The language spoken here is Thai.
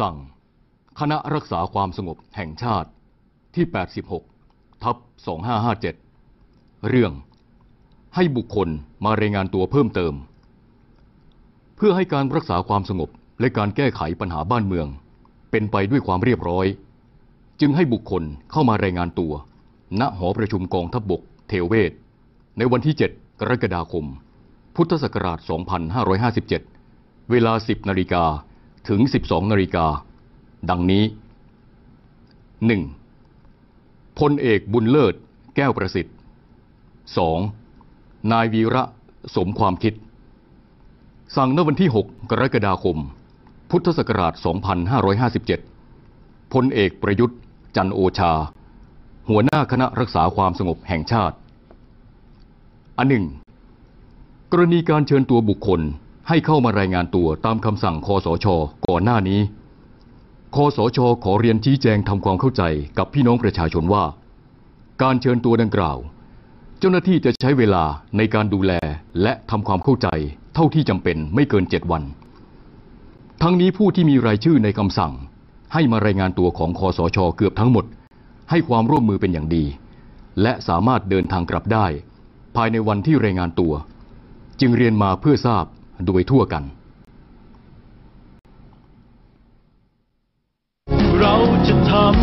สั่ง คณะรักษาความสงบแห่งชาติที่ 86 ทับ 2557 เรื่องให้บุคคลมารายงานตัวเพิ่มเติม เพื่อให้การรักษาความสงบและการแก้ไขปัญหาบ้านเมือง เป็นไปด้วยความเรียบร้อย จึงให้บุคคลเข้ามารายงานตัว ณหอประชุมกองทัพบบกเทเวศ ในวันที่ 7 กรกฎาคม พุทธศักราช 2557 เวลา 10นาฬิกา ถึง 12นาฬิกา ดังนี้ 1. พลเอกบุญเลิศ แก้วประสิทธิ์ 2. นายวีระสมความคิด สั่งณวันที่ 6 กรกฎาคม พุทธศักราช 2557 พลเอกประยุทธ์ จันโอชา หัวหน้าคณะรักษาความสงบแห่งชาติ อันหนึ่ง กรณีการเชิญตัวบุคคล ให้เข้ามารายงานตัวตามคำสั่งคอสช ก่อนหน้านี้คอสชขอเรียนชี้แจงทำความเข้าใจกับพี่น้องประชาชนว่า การเชิญตัวดังกล่าว เจ้าหน้าที่จะใช้เวลาในการดูแลและทำความเข้าใจ เท่าที่จำเป็นไม่เกินเจ็ดวัน ทั้งนี้ผู้ที่มีรายชื่อในคำสั่ง ให้มารายงานตัวของคอสชเกือบทั้งหมด ให้ความร่วมมือเป็นอย่างดี และสามารถเดินทางกลับได้ ภายในวันที่รายงานตัว จึงเรียนมาเพื่อทราบ โดยทั่วกัน เราจะทำ